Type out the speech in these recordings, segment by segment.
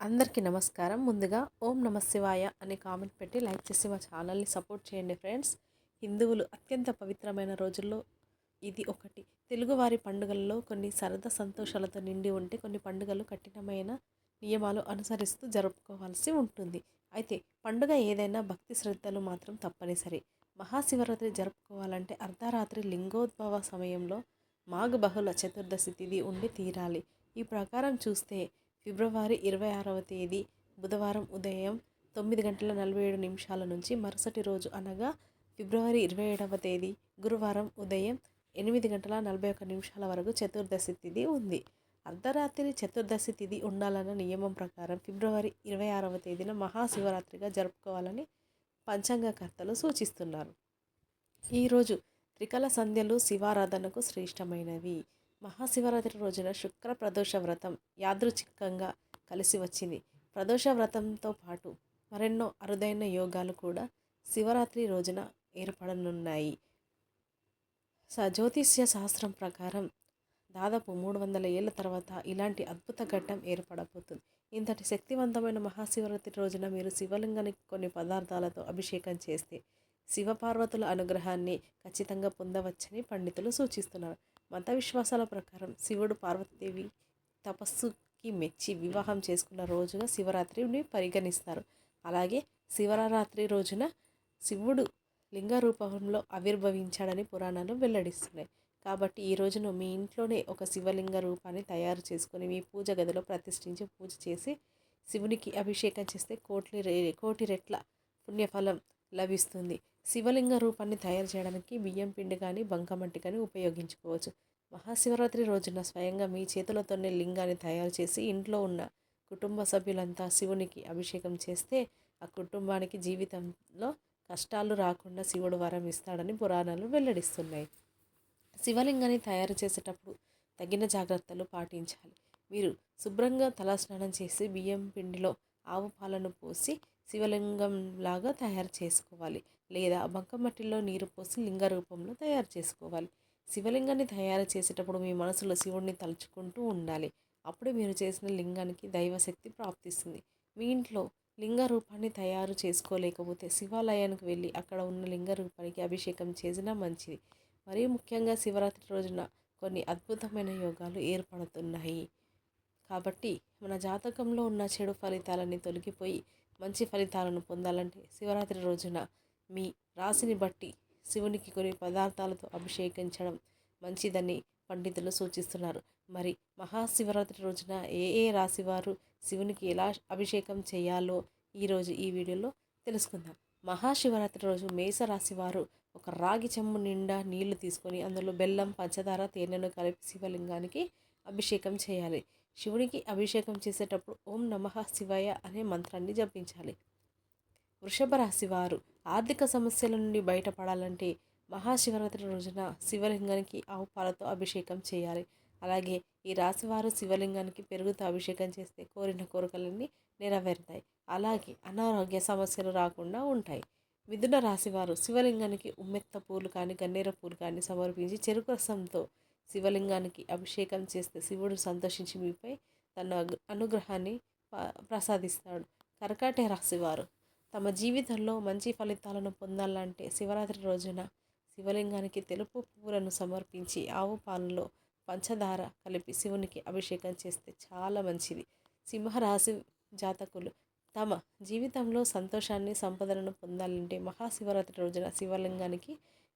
అందరికీ నమస్కారం. ముందుగా ఓం నమ శివాయ అనే కామెంట్ పెట్టి లైక్ చేసి మా ఛానల్ని సపోర్ట్ చేయండి ఫ్రెండ్స్. హిందువులు అత్యంత పవిత్రమైన రోజుల్లో ఇది ఒకటి. తెలుగువారి పండుగల్లో కొన్ని సరదా సంతోషాలతో నిండి ఉంటే కొన్ని పండుగలు కఠినమైన నియమాలు అనుసరిస్తూ జరుపుకోవాల్సి ఉంటుంది. అయితే పండుగ ఏదైనా భక్తి శ్రద్ధలు మాత్రం తప్పనిసరి. మహాశివరాత్రి జరుపుకోవాలంటే అర్ధరాత్రి లింగోద్భవ సమయంలో మాఘ బహుళ చతుర్దశి తిథి ఉండి తీరాలి. ఈ ప్రకారం చూస్తే ఫిబ్రవరి ఇరవై ఆరవ తేదీ బుధవారం ఉదయం తొమ్మిది గంటల నలభై ఏడు నిమిషాల నుంచి మరుసటి రోజు అనగా ఫిబ్రవరి ఇరవై ఏడవ తేదీ గురువారం ఉదయం ఎనిమిది గంటల నలభై ఒక్క నిమిషాల వరకు చతుర్దశి తిథి ఉంది. అర్ధరాత్రి చతుర్దశి తిథి ఉండాలన్న నియమం ప్రకారం ఫిబ్రవరి ఇరవై ఆరవ తేదీన మహాశివరాత్రిగా జరుపుకోవాలని పంచాంగకర్తలు సూచిస్తున్నారు. ఈరోజు త్రికల సంధ్యలు శివారాధనకు శ్రేష్టమైనవి. మహాశివరాత్రి రోజున శుక్ర ప్రదోష వ్రతం యాదృచ్ఛికంగా కలిసి వచ్చింది. ప్రదోష వ్రతంతో పాటు మరెన్నో అరుదైన యోగాలు కూడా శివరాత్రి రోజున ఏర్పడనున్నాయి. స జ్యోతిష్య శాస్త్రం ప్రకారం దాదాపు మూడు వందల ఏళ్ళ తర్వాత ఇలాంటి అద్భుత ఘట్టం ఏర్పడబోతుంది. ఇంతటి శక్తివంతమైన మహాశివరాత్రి రోజున మీరు శివలింగానికి కొన్ని పదార్థాలతో అభిషేకం చేస్తే శివపార్వతుల అనుగ్రహాన్ని ఖచ్చితంగా పొందవచ్చని పండితులు సూచిస్తున్నారు. మత విశ్వాసాల ప్రకారం శివుడు పార్వతీదేవి తపస్సుకి మెచ్చి వివాహం చేసుకున్న రోజుగా శివరాత్రిని పరిగణిస్తారు. అలాగే శివరాత్రి రోజున శివుడు లింగ రూపంలో ఆవిర్భవించాడని పురాణాలు వెల్లడిస్తున్నాయి. కాబట్టి ఈ రోజున మీ ఇంట్లోనే ఒక శివలింగ రూపాన్ని తయారు చేసుకొని మీ పూజ గదిలో ప్రతిష్ఠించి పూజ చేసి శివునికి అభిషేకం చేస్తే కోటి రే కోటి రెట్ల పుణ్యఫలం లభిస్తుంది. శివలింగ రూపాన్ని తయారు చేయడానికి బియ్యం పిండి కానీ బంకమట్టి కానీ ఉపయోగించుకోవచ్చు. మహాశివరాత్రి రోజున స్వయంగా మీ చేతులతోనే లింగాన్ని తయారు చేసి ఇంట్లో ఉన్న కుటుంబ సభ్యులంతా శివునికి అభిషేకం చేస్తే ఆ కుటుంబానికి జీవితంలో కష్టాలు రాకుండా శివుడు వరం ఇస్తాడని పురాణాలు వెల్లడిస్తున్నాయి. శివలింగాన్ని తయారు చేసేటప్పుడు తగిన జాగ్రత్తలు పాటించాలి. మీరు శుభ్రంగా తలస్నానం చేసి బియ్యం పిండిలో ఆవు పాలను పోసి శివలింగం లాగా తయారు చేసుకోవాలి. లేదా బంకమట్టిలో నీరు పోసి లింగ రూపంలో తయారు చేసుకోవాలి. శివలింగాన్ని తయారు చేసేటప్పుడు మీ మనసులో శివుడిని తలుచుకుంటూ ఉండాలి. అప్పుడు మీరు చేసిన లింగానికి దైవశక్తి ప్రాప్తిస్తుంది. మీ ఇంట్లో లింగ రూపాన్ని తయారు చేసుకోలేకపోతే శివాలయానికి వెళ్ళి అక్కడ ఉన్న లింగ రూపానికి అభిషేకం చేసినా మంచిది. మరీ ముఖ్యంగా శివరాత్రి రోజున కొన్ని అద్భుతమైన యోగాలు ఏర్పడుతున్నాయి. కాబట్టి మన జాతకంలో ఉన్న చెడు ఫలితాలని తొలగిపోయి మంచి ఫలితాలను పొందాలంటే శివరాత్రి రోజున మీ రాశిని బట్టి శివునికి కొన్ని పదార్థాలతో అభిషేకించడం మంచిదని పండితులు సూచిస్తున్నారు. మరి మహాశివరాత్రి రోజున ఏ ఏ రాశి వారు శివునికి ఎలా అభిషేకం చేయాలో ఈరోజు ఈ వీడియోలో తెలుసుకుందాం. మహాశివరాత్రి రోజు మేషరాశి వారు ఒక రాగి చెమ్ము నిండా నీళ్ళు తీసుకొని అందులో బెల్లం పంచదార తేనెను కలిపి శివలింగానికి అభిషేకం చేయాలి. శివునికి అభిషేకం చేసేటప్పుడు ఓం నమః శివాయ అనే మంత్రాన్ని జపించాలి. వృషభ రాశి వారు ఆర్థిక సమస్యల నుండి బయటపడాలంటే మహాశివరాత్రి రోజున శివలింగానికి ఆవు పాలతో అభిషేకం చేయాలి. అలాగే ఈ రాశివారు శివలింగానికి పెరుగుతో అభిషేకం చేస్తే కోరిన కోరికలన్నీ నెరవేరుతాయి. అలాగే అనారోగ్య సమస్యలు రాకుండా ఉంటాయి. మిథున రాశివారు శివలింగానికి ఉమ్మెత్త పూలు కానీ గన్నేర పూలు కానీ సమర్పించి చెరుకు రసంతో శివలింగానికి అభిషేకం చేస్తే శివుడు సంతోషించి మీపై తన అనుగ్రహాన్ని ప్రసాదిస్తాడు. కర్కాటక రాశివారు తమ జీవితంలో మంచి ఫలితాలను పొందాలంటే శివరాత్రి రోజున శివలింగానికి తెలుపు పువ్వులను సమర్పించి ఆవు పాలలో పంచదార కలిపి శివునికి అభిషేకం చేస్తే చాలా మంచిది. సింహరాశి జాతకులు తమ జీవితంలో సంతోషాన్ని సంపదలను పొందాలంటే మహాశివరాత్రి రోజున శివలింగానికి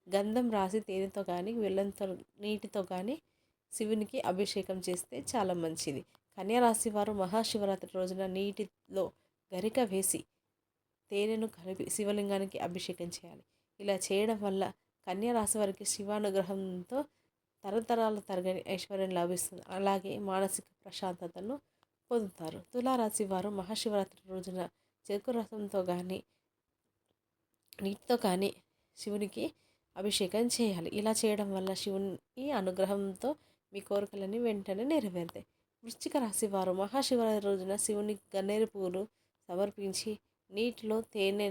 గంధం రాసి తేనెతో కానీ వెళ్ళంతో నీటితో కానీ శివునికి అభిషేకం చేస్తే చాలా మంచిది. కన్యారాశి వారు మహాశివరాత్రి రోజున నీటిలో గరిక వేసి తేనెను కలిపి శివలింగానికి అభిషేకం చేయాలి. ఇలా చేయడం వల్ల కన్యా రాశి వారికి శివానుగ్రహంతో తరతరాల తరగని ఐశ్వర్యం లభిస్తుంది. అలాగే మానసిక ప్రశాంతతను పొందుతారు. తులారాశి వారు మహాశివరాత్రి రోజున చెరుకు రసంతో కానీ నీటితో కానీ శివునికి అభిషేకం చేయాలి. ఇలా చేయడం వల్ల శివుని అనుగ్రహంతో మీ కోరికలన్నీ వెంటనే నెరవేరుతాయి. వృశ్చిక రాశి వారు మహాశివరాత్రి రోజున శివుని గన్నేరు పువ్వులు సమర్పించి నీటిలో తేనె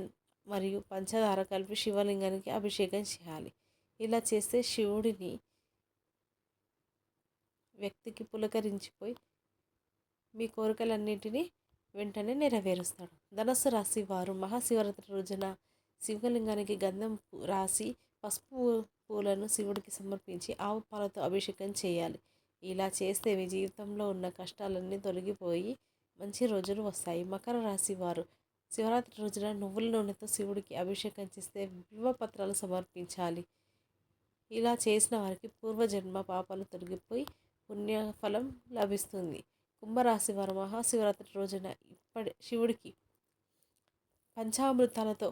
మరియు పంచదార కలిపి శివలింగానికి అభిషేకం చేయాలి. ఇలా చేస్తే శివుడిని వ్యక్తికి పులకరించిపోయి మీ కోరికలన్నింటినీ వెంటనే నెరవేరుస్తాడు. ధనస్సు రాశి వారు మహాశివరాత్రి రోజున శివలింగానికి గంధం రాసి పసుపు పూలను శివుడికి సమర్పించి ఆవు పాలతో అభిషేకం చేయాలి. ఇలా చేస్తే మీ జీవితంలో ఉన్న కష్టాలన్నీ తొలగిపోయి మంచి రోజులు వస్తాయి. మకర రాశి వారు శివరాత్రి రోజున నువ్వుల నూనెతో శివుడికి అభిషేకం చేస్తే పత్రాలు సమర్పించాలి. ఇలా చేసిన వారికి పూర్వజన్మ పాపాలు తొలగిపోయి పుణ్యఫలం లభిస్తుంది. కుంభరాశి వారు మహాశివరాత్రి రోజున ఇప్పటి శివుడికి పంచామృతాలతో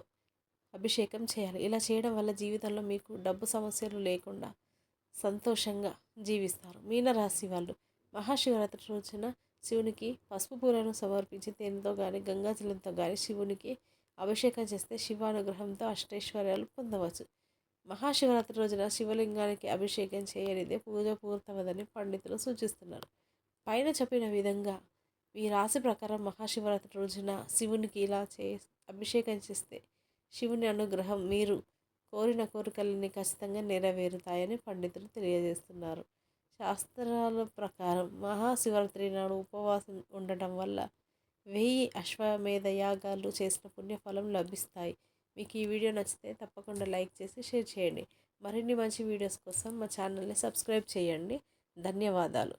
అభిషేకం చేయాలి. ఇలా చేయడం వల్ల జీవితంలో మీకు డబ్బు సమస్యలు లేకుండా సంతోషంగా జీవిస్తారు. మీనరాశి వాళ్ళు మహాశివరాత్రి రోజున శివునికి పసుపు పూలను సమర్పించి తేనెతో కానీ గంగాజలంతో కానీ శివునికి అభిషేకం చేస్తే శివానుగ్రహంతో అష్టైశ్వర్యాలు పొందవచ్చు. మహాశివరాత్రి రోజున శివలింగానికి అభిషేకం చేయనిదే పూజ పూర్తవదని పండితులు సూచిస్తున్నారు. పైన చెప్పిన విధంగా ఈ రాశి ప్రకారం మహాశివరాత్రి రోజున శివునికి ఇలా చే అభిషేకం చేస్తే శివుని అనుగ్రహం మీరు కోరిన కోరికలన్నీ ఖచ్చితంగా నెరవేరుతాయని పండితులు తెలియజేస్తున్నారు. శాస్త్రాల ప్రకారం మహాశివరాత్రి నాడు ఉపవాసం ఉండటం వల్ల వెయ్యి అశ్వమేధ యాగాలు చేసిన పుణ్యఫలం లభిస్తాయి. మీకు ఈ వీడియో నచ్చితే తప్పకుండా లైక్ చేసి షేర్ చేయండి. మరిన్ని మంచి వీడియోస్ కోసం మా ఛానల్ని సబ్స్క్రైబ్ చేయండి. ధన్యవాదాలు.